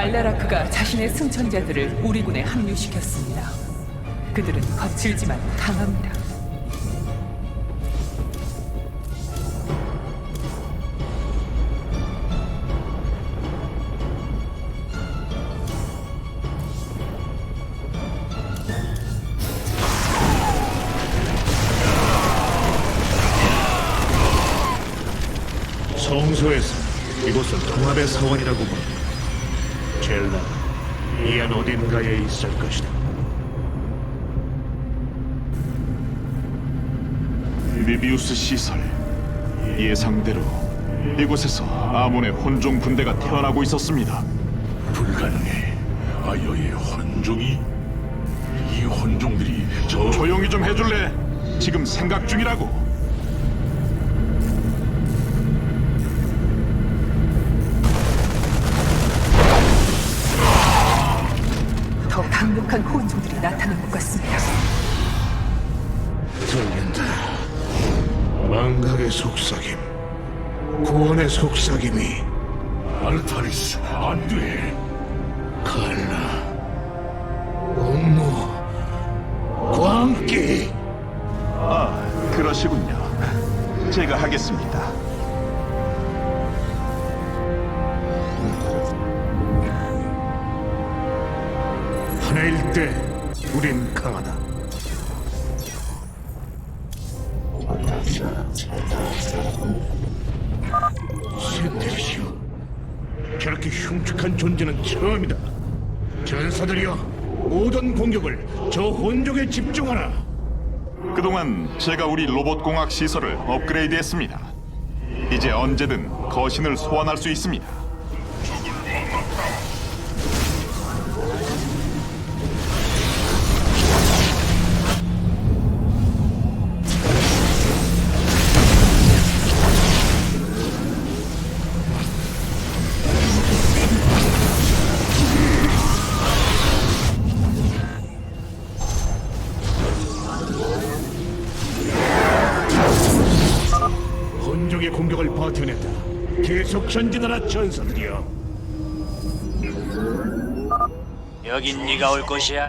알라라크가 자신의 승천자들을 우리 군에 합류시켰습니다. 그들은 거칠지만 강합니다. 성소에서 이곳은 통합의 사원이라고 본다. 젤라, 이안 어딘가에 있을 것이다. 메비우스 시설 예상대로 이곳에서 아몬의 혼종 군대가 태어나고 있었습니다. 불가능해. 아이어의 혼종이 이 혼종들이 저 조용히 좀 해줄래? 지금 생각 중이라고. 강력한 혼종들이 나타난 것 같습니다. 들린다. 망각의 속삭임, 구원의 속삭임이 알타리스 안 돼. 칼라, 분노, 광기. 아, 그러시군요. 제가 하겠습니다. 하나일 때 우린 강하다. 신들이시여, 저렇게 흉측한 존재는 처음이다. 전사들이여, 모든 공격을 저 혼종에 집중하라. 그동안 제가 우리 로봇 공학 시설을 업그레이드했습니다. 이제 언제든 거신을 소환할 수 있습니다. 계속 전진하라 전사들이여. 여긴 네가 올 곳이야.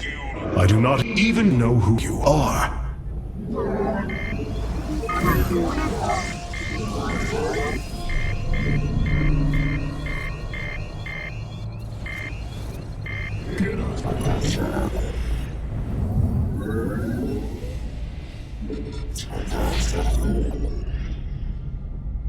I do not even know who you are.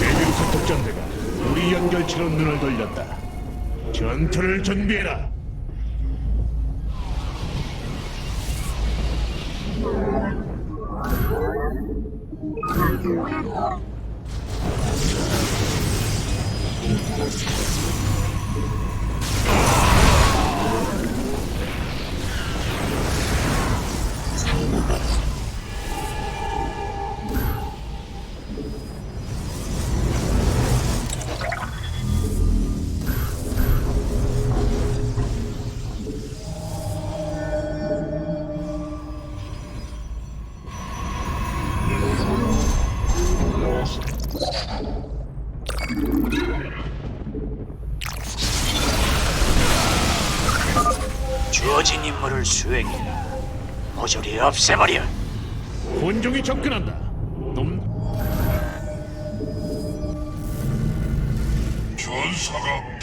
메비우스 특전대가 우리 연결체로 눈을 돌렸다. 전투를 준비해라. 주어진 임무를 수행해라. 모조리 없애버려. 혼종이 접근한다. 놈 전사가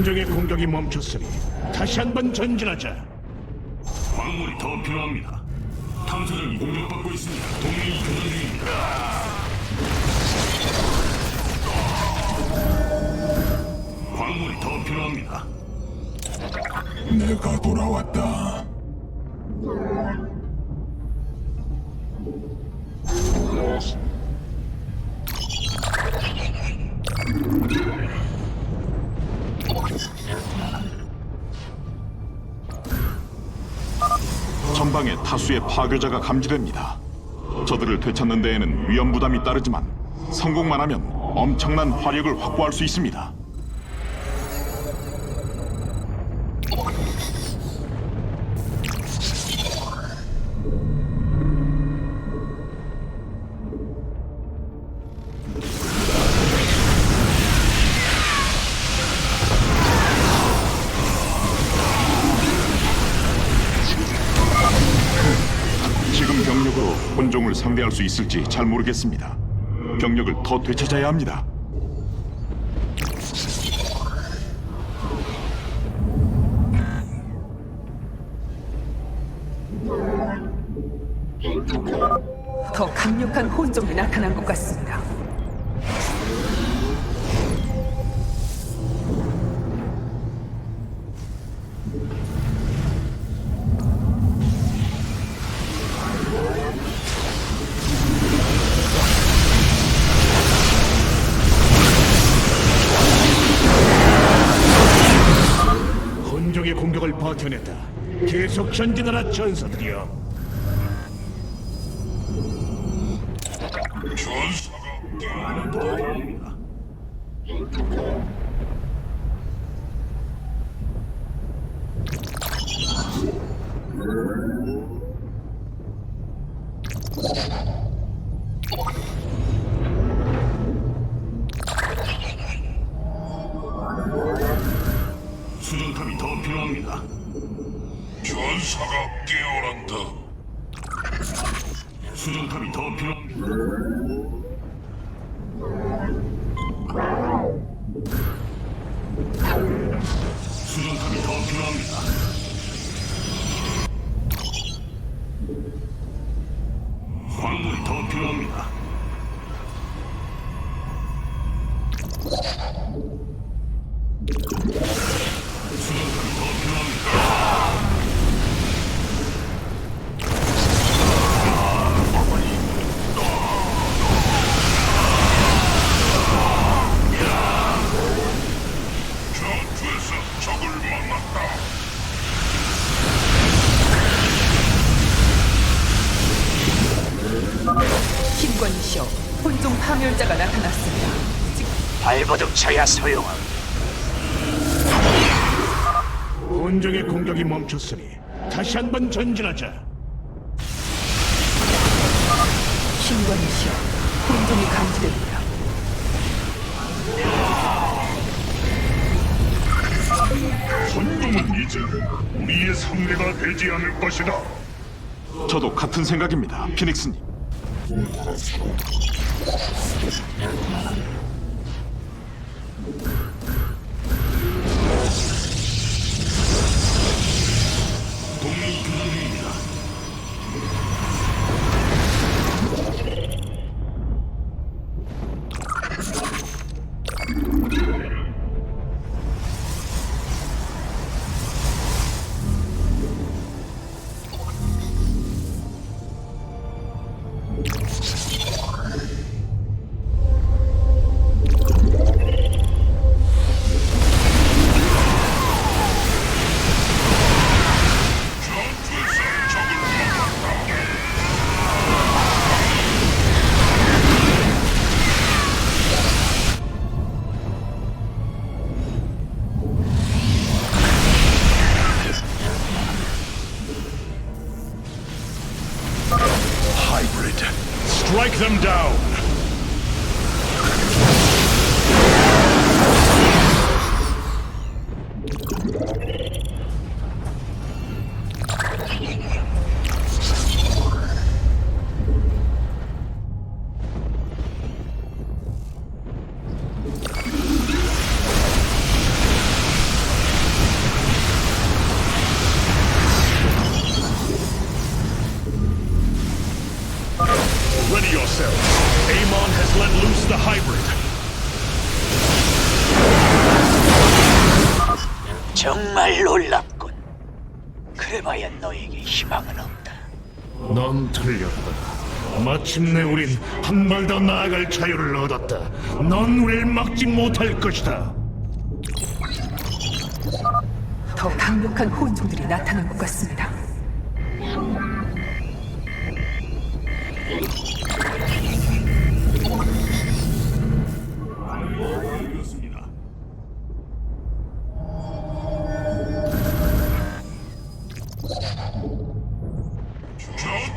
본종의 공격이 멈췄으니 다시 한번 전진하자. 광물이 더 필요합니다. 탐사정이 공격받고 있습니다. 동맹이 교전 중입니다. 광물이 더 필요합니다. 내가 돌아왔다. 다수의 파괴자가 감지됩니다. 저들을 되찾는 데에는 위험 부담이 따르지만 성공만 하면 엄청난 화력을 확보할 수 있습니다. 상대할 수 있을지 잘 모르겠습니다. 병력을 더 되찾아야 합니다. 더 강력한 혼종이 나타난 것 같습니다. 버텨냈다. 계속 전진하라 전사들이여. 전사가 필요합니다. 쳐야 소용없. 혼종의 공격이 멈췄으니 다시 한번 전진하자. 신관이시여, 혼종이 감지됩니다. 혼종은 이제 우리의 상대가 되지 않을 것이다. 저도 같은 생각입니다. 피닉스님. Strike them down. 정말 놀랍군. 그래봐야 너에게 희망은 없다. 넌 틀렸다. 마침내 우린 한 발 더 나아갈 자유를 얻었다. 넌 우릴 막지 못할 것이다. 더 강력한 혼종들이 나타난 것 같습니다.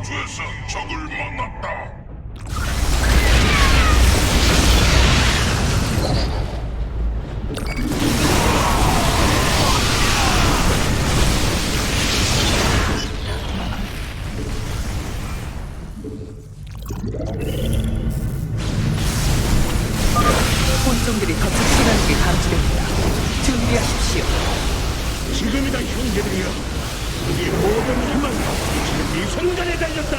전투에서 적을 만났다. 혼종들이 더 집중하는 게 감지됩니다. 준비하십시오. 지금이다 형제들이여. 우리 모든 힘은 이 순간에 달렸다.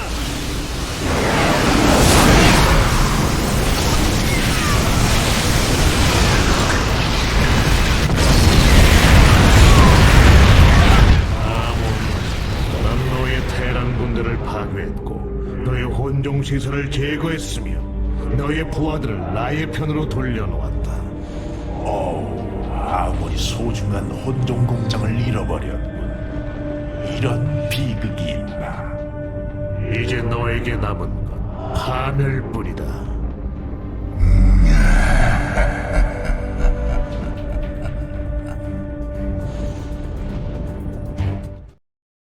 난 너의 테란 군대를 파괴했고 너의 혼종 시설을 제거했으며 너의 부하들을 나의 편으로 돌려놓았다. 아무리 소중한 혼종 공장을 잃어버렸군. 이런 비극이 있나? 이제 너에게 남은 건 파멸뿐이다.